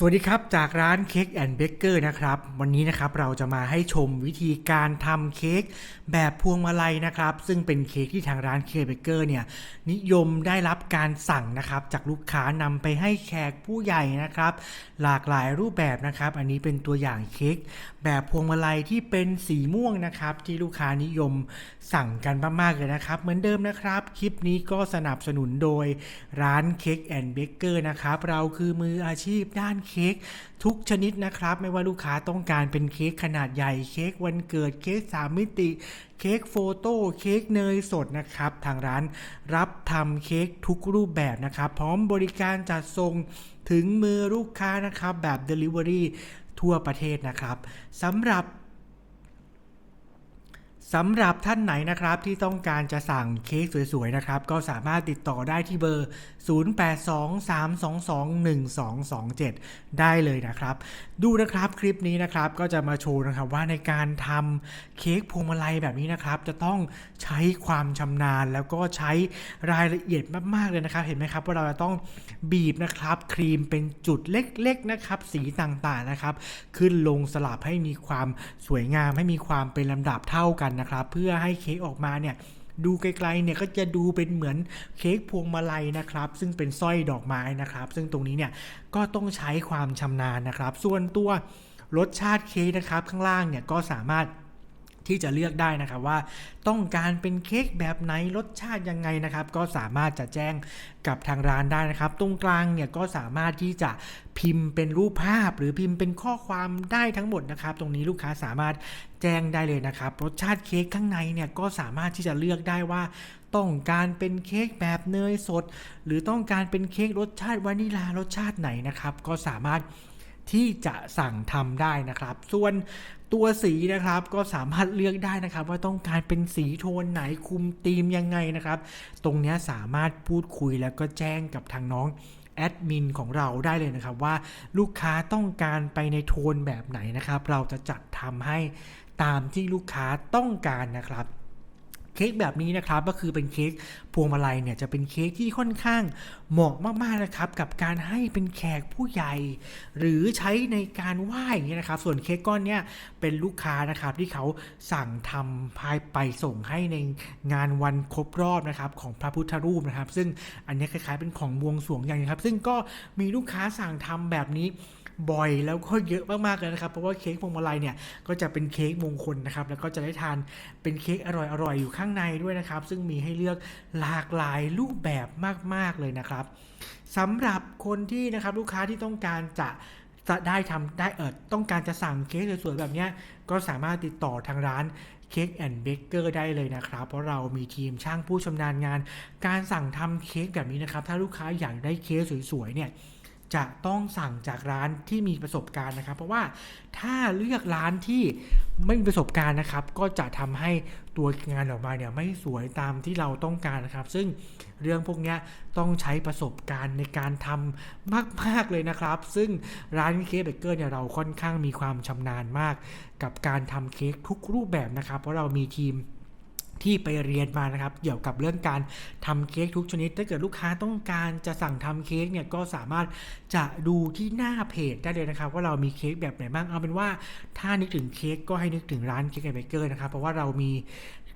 สวัสดีครับ จากร้านเค้กแอนด์เบเกอร์นะครับ วันนี้นะครับเราจะมาให้ชมวิธีการทำเค้กแบบพวงมาลัยนะครับ ซึ่งเป็นเค้กที่ทางร้านเค้กเบเกอร์เนี่ยนิยมได้รับการสั่งนะครับ จากลูกค้านำไปให้แขกผู้ใหญ่นะครับ หลากหลายรูปแบบนะครับ อันนี้เป็นตัวอย่างเค้กแบบพวงมาลัยที่เป็นสีม่วงนะครับ ที่ลูกค้านิยมสั่งกันมากๆเลยนะครับ เหมือนเดิมนะครับ คลิปนี้ก็สนับสนุนโดยร้านเค้กแอนด์เบเกอร์นะครับ เราคือมืออาชีพด้านเค้กทุกชนิดนะครับ ไม่ว่าลูกค้าต้องการเป็นเค้กขนาดใหญ่เค้กวันเกิดเค้กสามมิติเค้กโฟโต้เค้กเนยสดนะครับ ทางร้านรับทำเค้กทุกรูปแบบนะครับ พร้อมบริการจัดส่งถึงมือลูกค้านะครับ แบบ Delivery ทั่วประเทศนะครับสำหรับ สำหรับท่านไหนนะครับที่ต้องการจะสั่งเค้กสวยๆนะครับ ก็สามารถติดต่อได้ที่เบอร์ 0823221227 ได้เลยนะครับ ดูนะครับคลิปนี้นะครับก็จะมาโชว์นะครับว่าในการทำเค้กพวงมาลัยแบบนี้นะครับ จะต้องใช้ความชำนาญแล้วก็ใช้รายละเอียดมากๆเลยนะครับ เห็นไหมครับว่าเราจะต้องบีบนะครับ ครีมเป็นจุดเล็กๆนะครับสีต่างๆนะครับ ขึ้นลงสลับให้มีความสวยงามให้มีความเป็นลำดับเท่ากันนะครับ เพื่อให้เค้กออกมาเนี่ยดูไกลๆเนี่ยก็จะดูเป็นเหมือนเค้กพวงมาลัยนะครับ ซึ่งเป็นสร้อยดอกไม้นะครับ ซึ่งตรงนี้เนี่ยก็ต้องใช้ความชำนาญนะครับ ส่วนตัวรสชาติเค้กนะครับข้างล่างเนี่ยก็สามารถ ที่จะเลือกได้นะครับว่าต้องการเป็นเค้กแบบไหนรสชาติยังไงนะครับ ก็สามารถจะแจ้งกับทางร้านได้นะครับ ตรงกลางเนี่ยก็สามารถที่จะพิมพ์เป็นรูปภาพ หรือพิมพ์เป็นข้อความได้ทั้งหมดนะครับ ตรงนี้ลูกค้าสามารถแจ้งได้เลยนะครับ รสชาติเค้กข้างในเนี่ยก็สามารถที่จะเลือกได้ว่าต้องการเป็นเค้กแบบเนยสด หรือต้องการเป็นเค้กรสชาติวานิลารสชาติไหนนะครับ ก็สามารถที่จะสั่งทำได้นะครับ ส่วน ตัวสีนะครับก็สามารถเลือกได้นะครับ ว่าต้องการเป็นสีโทนไหนคุมธีมยังไงนะครับ ตรงนี้สามารถพูดคุยแล้วก็แจ้งกับทางน้องแอดมินของเราได้เลยนะครับ ว่าลูกค้าต้องการไปในโทนแบบไหนนะครับ เราจะจัดทำให้ตามที่ลูกค้าต้องการนะครับ เค้กแบบนี้นะครับก็คือเป็นเค้กพวงมาลัยเนี่ยจะเป็นเค้กที่ค่อนข้างเหมาะมากๆนะครับกับการให้เป็นแขกผู้ใหญ่ หรือใช้ในการไหว้อย่างเงี้ยนะครับ ส่วนเค้กก้อนเนี่ยเป็นลูกค้านะครับที่เขาสั่งทำพายไปส่งให้ในงานวันครบรอบนะครับของพระพุทธรูปนะครับ ซึ่งอันนี้คล้ายๆเป็นของบวงสรวงอย่างนี้ครับซึ่งก็มีลูกค้าสั่งทำแบบนี้ บ่อยแล้วก็เยอะมากๆเลยนะครับ เพราะว่าเค้กพวงมาลัยเนี่ยก็จะเป็นเค้กมงคลนะครับ แล้วก็จะได้ทานเป็นเค้กอร่อยๆอยู่ข้างในด้วยนะครับ ซึ่งมีให้เลือกหลากหลายรูปแบบมากๆเลยนะครับสำหรับคนที่นะครับลูกค้าที่ต้องการจะจะได้ทำได้เออต้องการจะสั่งเค้กสวยๆแบบเนี้ยก็สามารถติดต่อทางร้านเค้กแอนด์เบเกอร์ได้เลยนะครับ เพราะเรามีทีมช่างผู้ชำนาญงาน การสั่งทำเค้กแบบนี้นะครับ ถ้าลูกค้าอยากได้เค้กสวยๆเนี่ย จะต้องสั่งจากร้านที่มีประสบการณ์นะครับ เพราะว่าถ้าเลือกร้านที่ไม่มีประสบการณ์นะครับ ก็จะทำให้ตัวงานออกมาเนี่ยไม่สวยตามที่เราต้องการนะครับ ซึ่งเรื่องพวกนี้ต้องใช้ประสบการณ์ในการทำมาก ๆ เลยนะครับ ซึ่งร้านเค้กเบเกอร์เนี่ยเราค่อนข้างมีความชำนาญมาก กับการทำเค้กทุกรูปแบบนะครับ เพราะเรามีทีม ที่ไปเรียนมานะครับ เกี่ยวกับเรื่องการทำเค้กทุกชนิด ถ้าเกิดลูกค้าต้องการจะสั่งทำเค้กเนี่ยก็สามารถจะดูที่หน้าเพจได้เลยนะครับ ว่าเรามีเค้กแบบไหนบ้างเอาเป็นว่า ถ้านึกถึงเค้กก็ให้นึกถึงร้านเค้กไอเบเกอร์นะครับ เพราะว่าเรามี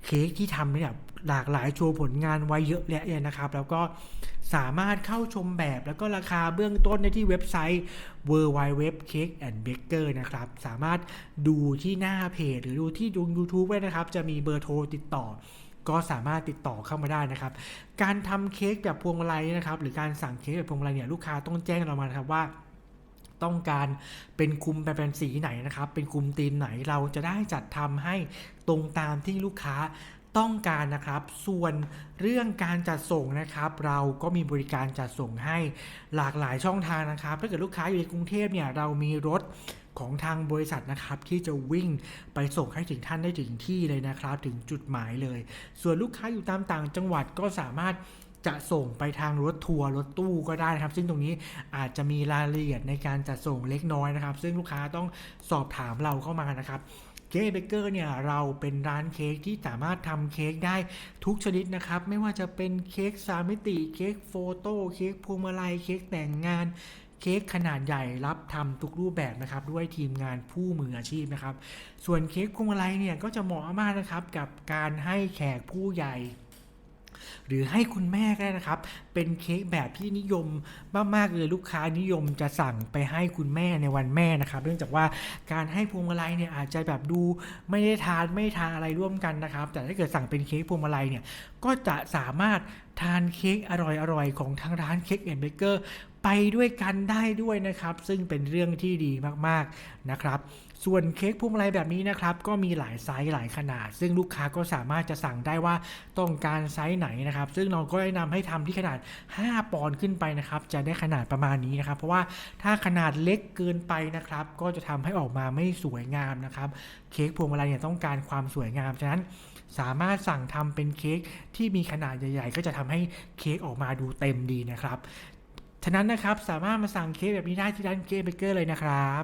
เค้กที่ทำเนี่ยหลากหลายโชว์ผลงานไว้เยอะแยะเลยนะครับ แล้วก็สามารถเข้าชมแบบแล้วก็ราคาเบื้องต้นได้ที่เว็บไซต์ w w w Cake and Baker นะครับ สามารถดูที่หน้าเพจ หรือดูที่ดู YouTube ไว้นะครับ จะมีเบอร์โทรติดต่อ ก็สามารถติดต่อเข้ามาได้นะครับ การทำเค้กแบบพวงมาลัยนะครับ หรือการสั่งเค้กแบบพวงมาลัยเนี่ยลูกค้าต้องแจ้งเรามานะครับว่า ต้องการเป็นคุมแบบเป็นสีไหนนะครับ เป็นคุมธีมไหนเราจะได้จัดทำให้ตรงตามที่ลูกค้าต้องการนะครับ ส่วนเรื่องการจัดส่งนะครับ เราก็มีบริการจัดส่งให้หลากหลายช่องทางนะครับ ถ้าเกิดลูกค้าอยู่ในกรุงเทพเนี่ยเรามีรถของทางบริษัทนะครับที่จะวิ่งไปส่งให้ถึงท่านได้ถึงที่เลยนะครับ ถึงจุดหมายเลย ส่วนลูกค้าอยู่ตามต่างจังหวัดก็สามารถ จะส่งไปทางรถทัวร์รถตู้ก็ได้นะครับ ซึ่งตรงนี้อาจจะมีรายละเอียดในการจัดส่งเล็กน้อยนะครับ ซึ่งลูกค้าต้องสอบถามเราเข้ามานะครับเค้กเบเกอร์เนี่ยเราเป็นร้านเค้กที่สามารถทำเค้กได้ทุกชนิดนะครับ ไม่ว่าจะเป็นเค้กสามมิติเค้กโฟโต้เค้กพวงมาลัยเค้กแต่งงานเค้กขนาดใหญ่รับทำทุกรูปแบบนะครับ ด้วยทีมงานผู้มืออาชีพนะครับ ส่วนเค้กพวงมาลัยเนี่ยก็จะเหมาะมากนะครับกับการให้แขกผู้ใหญ่ หรือให้คุณแม่ก็ได้นะครับ เป็นเค้กแบบที่นิยมมากๆเลยลูกค้านิยมจะสั่งไปให้คุณแม่ในวันแม่นะครับ เนื่องจากว่าการให้พวงมาลัยเนี่ยอาจจะแบบดูไม่ได้ทานไม่ทานอะไรร่วมกันนะครับ แต่ถ้าเกิดสั่งเป็นเค้กพวงมาลัยเนี่ยก็จะสามารถทานเค้กอร่อยๆ ของทางร้านเค้กแอนด์เบเกอร์ไปด้วยกันได้ด้วยนะครับ ซึ่งเป็นเรื่องที่ดีมากๆนะครับ ส่วนเค้กพวงมาลัยแบบนี้นะครับ ก็มีหลายไซส์หลายขนาด ซึ่งลูกค้าก็สามารถจะสั่งได้ว่าต้องการไซส์ไหนนะครับ ซึ่งเราก็แนะนำให้ทำที่ขนาด 5 ปอนด์ขึ้นไปนะครับ จะได้ขนาดประมาณนี้นะครับ เพราะว่าถ้าขนาดเล็กเกินไปนะครับ ก็จะทำให้ออกมาไม่สวยงามนะครับ เค้กพวงมาลัยเนี่ยต้องการความสวยงาม ฉะนั้นสามารถสั่งทำเป็นเค้กที่มีขนาดใหญ่ ๆ ก็จะทำให้เค้กออกมาดูเต็มดีนะครับ ฉะนั้นนะครับสามารถมาสั่งเค้กแบบนี้ได้ที่ร้านเค้กเบเกอร์เลยนะครับ